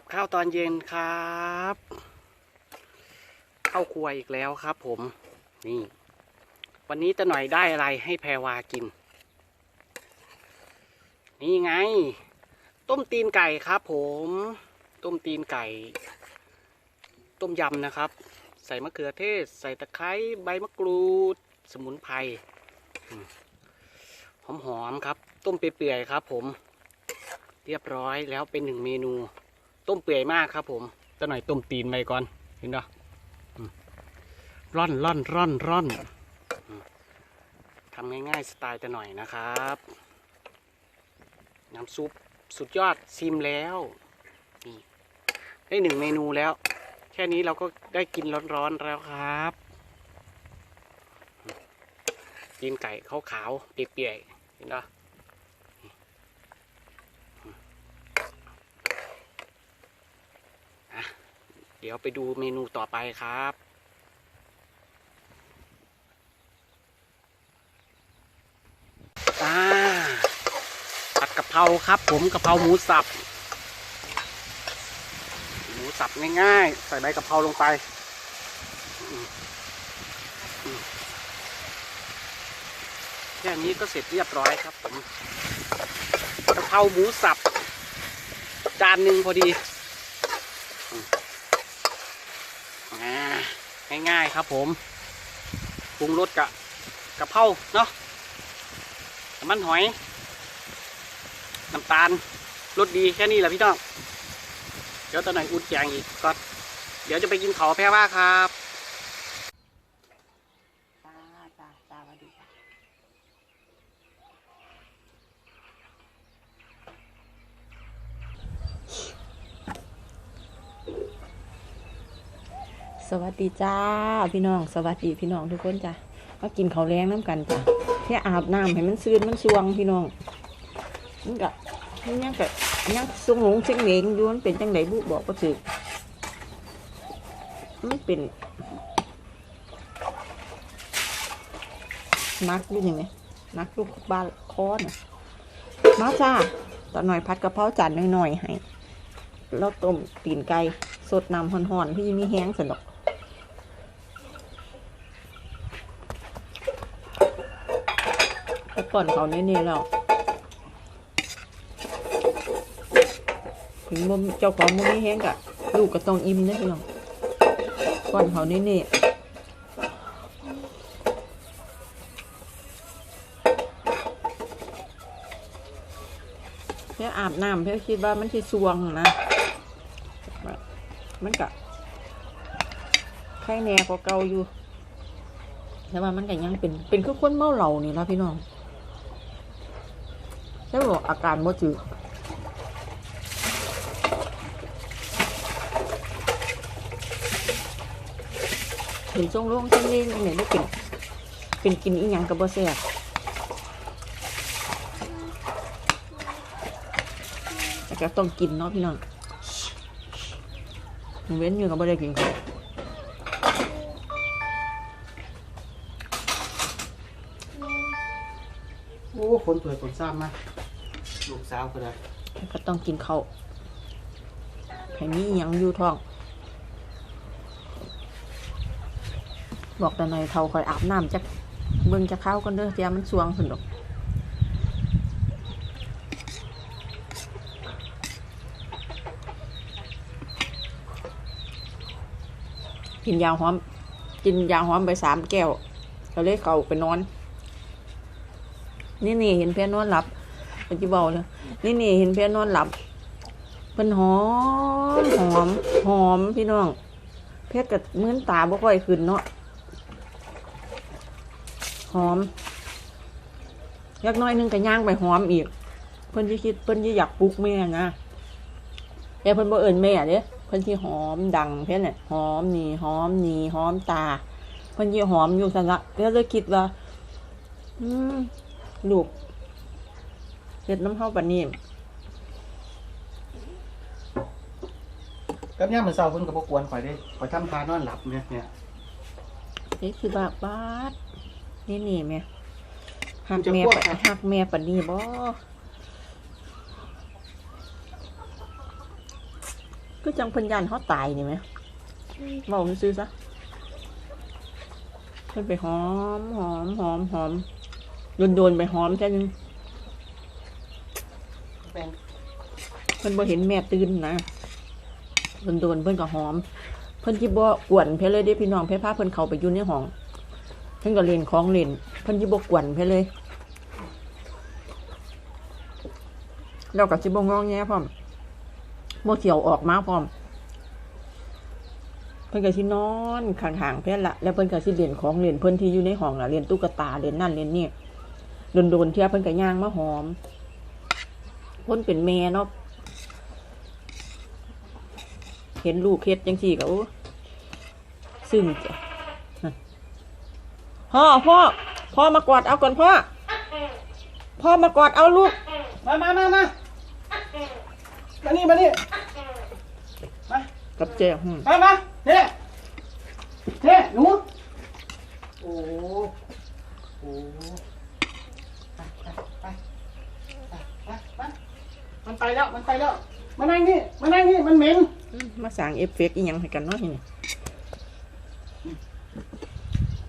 กับข้าวตอนเย็นครับข้าวครัวอีกแล้วครับ ผมนี่ วันนี้ตะหน่อยได้อะไรให้แพรวากิน นี่ไง ต้มตีนไก่ครับ ผม ต้มตีนไก่ ต้มยำนะครับ ใส่มะเขือเทศ ใส่ตะไคร้ใบมะกรูด สมุนไพรหอมๆครับ ต้มเปื่อยๆครับ ผม เรียบร้อยแล้วเป็นหนึ่งเมนู ต้มเปื่อยมากครับ ผมจะหน่อยต้มตีนไปก่อนเห็นเนาะร่อนร่อนร่อนร่อนทำง่ายๆสไตล์จะหน่อยนะครับ น้ำซุปสุดยอดซิมแล้วนี่ได้หนึ่งเมนูแล้ว แค่นี้เราก็ได้กินร้อนๆแล้วครับกินไก่ขาวๆเปียกๆเห็นเนาะ เดี๋ยวไปดูเมนูต่อไปครับ ผัดกะเพราครับผมกะเพราหมูสับ หมูสับง่ายๆ ใส่ใบกะเพราลงไปแค่นี้ก็เสร็จเรียบร้อยครับผมกะเพราหมูสับ จานหนึ่งพอดี อ่า ง่ายๆครับผมปรุงรสกะกะเพราเนาะมันหอย น้ำตาลรสดีแค่นี้แหละพี่น้อง เดี๋ยวตอนไหนอุดแจงอีกก็เดี๋ยวจะไปกินเขาแพร่ว่าครับ ตาจ้าจ้าสวัสดี สวัสดีจ้าพี่น้อง สวัสดีพี่น้องทุกคนจ้ะมากินข้าวแรงน้ำกันจ้ะแค่อาบน้ำให้มันซื่นมันสวงพี่น้องมันกะมันยังกะยังสงหงเชิงเหงอยู่มันเป็นจังไดบุบอกก็ถือมันเป็นนักอยู่นี่ไหมนักลูกบ้านคอนะมาจ้าตอนหน่อยพัดกระเพราจานหน่อยๆให้แล้วต้มตีนไก่สดน้ำห่อนๆพี่มีแห้งสนอก แล้วก่อนเขาเน่ๆแล้วถึงบ่เจ้าของบ่มีแห้งกะลูกก็ต้องอิ่มนะพี่น้องก่อนเขาเน่ๆเพื่ออาบน้ำเพื่อคิดว่ามันที่สวงนะมันกะไข่แน่กว่าเก่าอยู่แต่ว่ามันก็ยังเป็นเป็นคือคนเมาเหล่านี่นะพี่น้อง ใช่บอกอาการบ่จืดเห็นทรงโล่งทรงเล่งอันไหนไม่เป็นเป็นกินอีหยังกับบ่แซ่บแต่ก็ต้องกินเนาะพี่น้องเว้นอยู่กับไม่ได้กินข้าโอ้ คนสวยคนซ้ำมา ลูกสาวก็ได้แต่ก็ต้องกินข้าวให้มีอยังอยู่ท้อง บอกแต่หน่อยเท่าคอยอาบน้ำจะเบิ่งจะเข้ากันเด้อเดี๋ยมันสวงสนุกกินยาหอม กินยาหอมไปสามแก้วก็เลยเขาไปนอน นี่นี่เห็นเพียนอนหลับ ปัจจุบันเลยนี่นี่เห็นเพียนอนหลับเป็นหอมหอมหอมพี่น้อง เพชรกับมื้นตาบ่ค่อยขึ้นเนาะหอมยักน้อยนึงก็ย่างไปหอมอีก เพิ่นสิคิดเพิ่นสิอยากปลุกแม่นะแต่เพิ่นบ่เอิ้นแม่เด้เพิ่นสิหอมดังเพิ่นน่ะหอมนี่หอมนี่หอมตา เพิ่นสิหอมอยู่ซั่นละแล้วเลยคิดว่า อืมลูก เฮ็ดน้ำเฮาปานนี้ก็เนี่ยเหมือนเศร้าเพิ่นกับพวกกวนข่อยได้ข่อยทำทานอนหลับเนี่ยเนี่ยนี่คือแบบบาดนี่นี่แม่หักแม่ปะหักแม่ปานนี้บ่คือจังเพิ่นยันเขาตายนี่ไหมเว้าซื่อๆซะเพิ่นไปหอมหอมหอมหอมโดนโดนๆไปหอมแค่นึง เป็นเพิ่นบ่เห็นแม่ตื่นนะโดนโดนๆเพิ่นก็หอม เพิ่นที่บ่กวนเพิ่นเลยเด้พี่น้องเพิ่นพาเพิ่นเข้าไปอยู่ในห้องเพิ่นก็เล่นของเล่น เพิ่นที่บ่กวนเพิ่นเลยแล้วก็สิบ่งองแงพร้อมบ่เขียวออกมาพร้อม เพิ่นก็สินอนข้างๆเพิ่นละแล้วเพิ่นก็สิเล่นของเล่นเพิ่นที่อยู่ในห้องน่ะเล่นตุ๊กตาเล่นนั่นเล่นนี่โดนๆเที่ยเพิ่นก็ย่างมาหอม คนเป็นแม่เนาะเห็นลูกเฮ็ดจังซี่ก็โอ้ซึ้งจ้ะนั่นพ่อพ่อพ่อมากอดเอาก่อนพ่อ พ่อมากอดเอาลูก มามามามามานี่มานี่มากับแจ้อืมมามาเฮ้เฮ้หนูโอ้โอ้ไปไปไปไปไป มันไปแล้ว มันไปแล้ว มานั่งนี่ มานั่งนี่ มันเหม็นอืมมาสร้างเอฟเฟกต์อีหยังให้กันเนาะทีนี่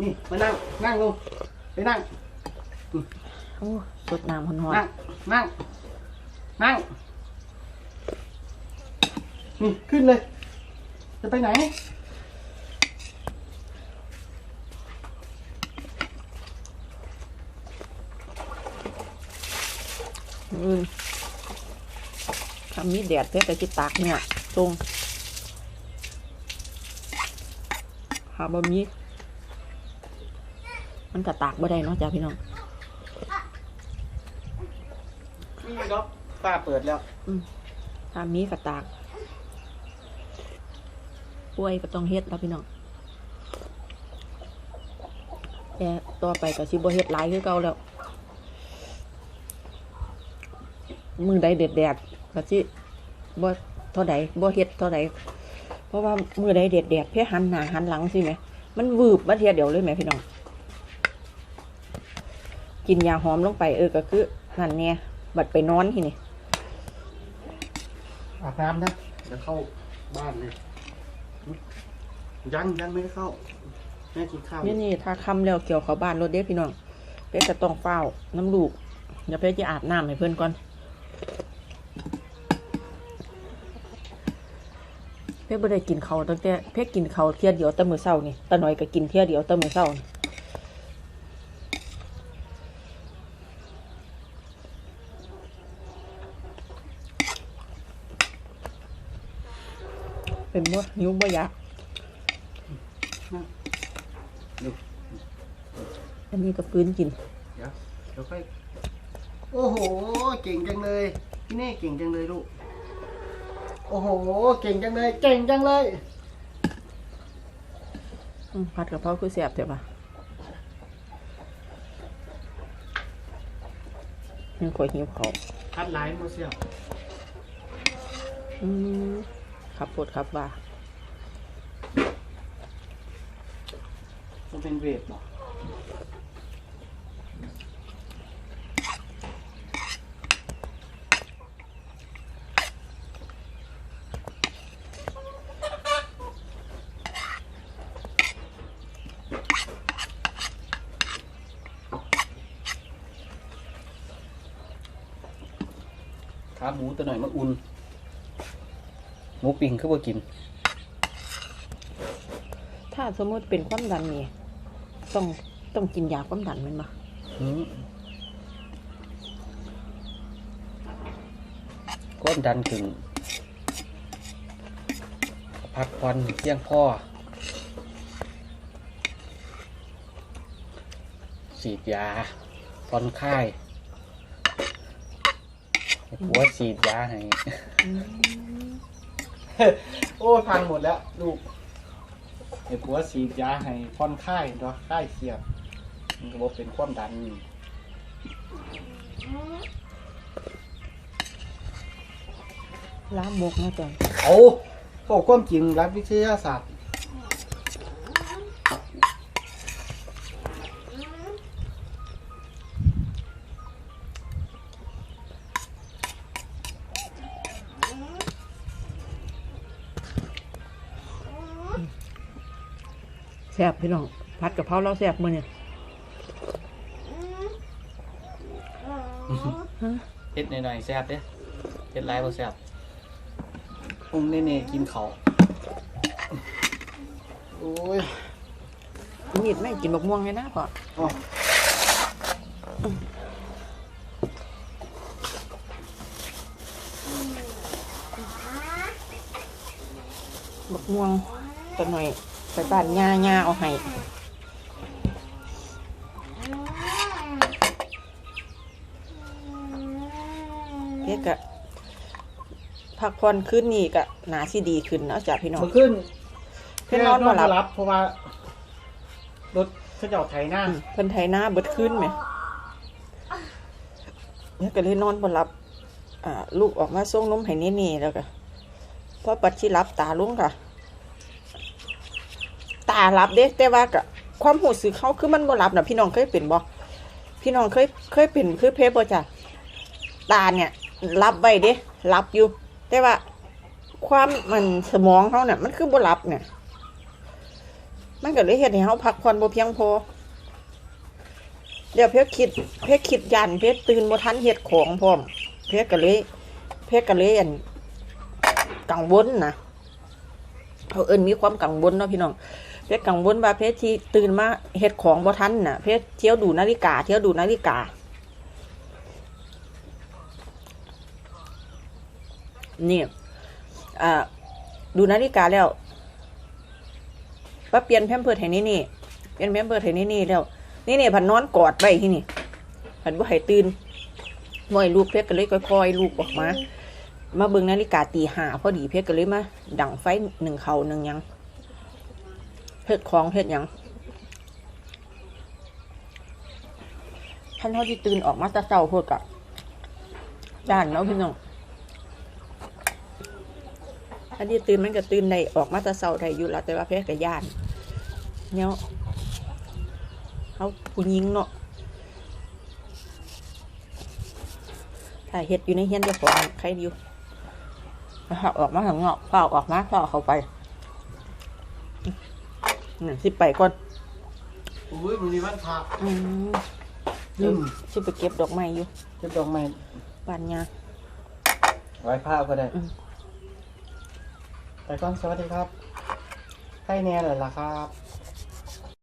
นี่ มานั่ง นั่งลงไปนั่ง โอ้สดน้ำหอนนั่ง นั่ง นั่ง นี่ ขึ้นเลย จะไปไหน ๆอืมถ้ามีแดดเพื่อแต่จิตากเนี่ยทรงหาบะมีมันก็ตากบ่ได้เนาะจ้าพี่น้องนี่ก็ป้าเปิดแล้วถ้ามีก็ตากป่วยก็ต้องเฮ็ดแล้วพี่น้องแต่ต่อไปก็สิบ่เฮ็ดหลายคือเก่าแล้วมือใดเด็ดแดด ก็สิบ่เท่าใดบ่เฮ็ดเท่าใดเพราะว่ามือใดเด็ดแดดเพื่อหันหน้าหันหลังสิไหมมันวืบมาเทียเดียวเลยไหมพี่น้องกินยาหอมลงไปเออก็คือนั่นเนี่ยบัดไปนอนที่นี่อาบน้ำนะเดี๋ยวเข้าบ้านเลยยังยังไม่ได้เข้าแม่กินข้าวนี่นี่ถ้าคำแล้วเกี่ยวเขาบ้านรถเด้พี่น้องเป๊กจะต้องเฝ้าน้ำลูกเดี๋ยวเป๊กจะอาบน้ำให้เพื่อนก่อน เป๊กไม่ได้กินเขาตั้งแต่เป๊กกินเขาเที่ยเดียวแต่มือเศร้านี่ตาหน่อยก็กินเที่ยเดียวแต่มือเศร้านี่เป็นบ่หิวบ่อยากอันนี้ก็ฟื้นกิน เดี๋ยวเดี๋ยวค่อยโอ้โห เก่งจังเลย พี่เน่เก่งจังเลยลูก โอ้โห เก่งจังเลย เก่งจังเลยอืมผัดกะเพราคือแซ่บเถอะปะมันข่อยหิวเขาวพัดไลน์มาเสียบอืมขับปวดขับว่า มันเป็นเวทเหร ขาหมูตัวหน่อยมาอุ่นหมูปิ้งคือว่ากิน ถ้าสมมติเป็นความดันนี่ต้องต้องกินยาความดันแมันมาอืมก้นดันขึ้นพักผ่อนเพียงพอฉีดยาผ่อนคลายให้ผัวฉีดยาให้โอ้พังหมดแล้ว ลูกไอ้ผัวฉีดยาให้ผ่อนคลายเนาะคลายเครียดมันก็บอกเป็นความดันล้ามกนะจ๊ะเอาพวกความจริงรัฐวิทยาศาสตร์ ซ่บพี่น้องผัดกะเพราเราแซ่บมื้อนี้เฮ็ดหน่อยๆแซ่บเด้เฮ็ดหลายบ่แซ่บพุงเน่ๆกินเขาวโอ้ยมีดไม่กินบักม่วงเลยนะพ่ออ๋อบักม่วงตัวหน่อย ไปบ้านย่าย่าเอาให้เด็กอะพักผ่อนขึ้นนี่ก็หนาสิดีขึ้นเนาะจ้ะพี่น้องเมื่อคืนเพิ่นนอนบ่หลับเพราะว่ารถเขาเจ้าไถหน้าอืมเพิ่นไทยหน้าเบิดขึ้นไหมเนี่ยก็เลยนอนบ่หลับ อ่า ลูกออกมาส่งนมให้นี่ๆแล้วก็พอปัดชิรับตาลุงค่ะ ตาหลับเด้แต่ว่าก็ความหูสึกเขาคือมันบ่หลับนะพี่น้องเคยเป็นบ่พี่น้องเคยเคยเป็นคือเพบบ่จ้ะตาเนี่ย รับไว้เด้รับอยู่ แต่ว่าความมันสมองเขาเนี่ย มันคือบ่หลับเนี่ย มันก็เลยเฮ็ดให้เฮาพักผ่อนบ่เพียงพอเดี๋ยวเพชรคิดเพชรคิดยันเพชรตื่นบ่ทันเฮ็ดของพร้อมเพชรก็เลยเพชรก็เลยอันกังวลนะเขาเอิ้นมีความกังวลเนาะพี่น้อง เพชรกังวลว่าเพชรที่ตื่นมาเฮ็ดของบ่ทันน่ะ เพชรเที่ยวดูนาฬิกา เที่ยวดูนาฬิกา นี่อ่าดูนาฬิกาแล้วว่าเปลี่ยนแพมเพิร์ดให้นี่นี่เปลี่ยนแพมเพิร์ดให้นี่นี่แล้ว นี่นี่พันนอนกอดไว้ที่นี่พันว่าให้ตื่นบ่อยลูกเพชรก็เลยค่อยๆลูกออกมา มาเบิ่งนาฬิกาตีห้าพอดีเพชรก็เลยมาดังไฟหนึ่งเขาหนึ่งยัง เพชรของเพชรหยังท่านเท่าที่ตื่นออกมาตะเศร้าพวกกะด้านเนาะพี่น้องท่านที่ตื่นมันก็ตื่นได้ออกมาตะเศร้าได้อยู่แล้วแต่ว่าเพชรก็ย่านเนี่ยเขาผู้หญิงเนาะถ้าเฮ็ดอยู่ในเฮียนเจะของใครอยู่ถ้าออกมาข้างนอกเฝ้าออกมาเฝ้าเข้าไป นี่สิไปก่อนอุ้ยมันมีวันพระอืมลืมสิไปเก็บดอกไม้อยู่เก็บดอกไม้บ้านยาไว้ผ้าก็ได้อืมไปก่อนสวัสดีครับใกล้แน่เลยล่ะครับ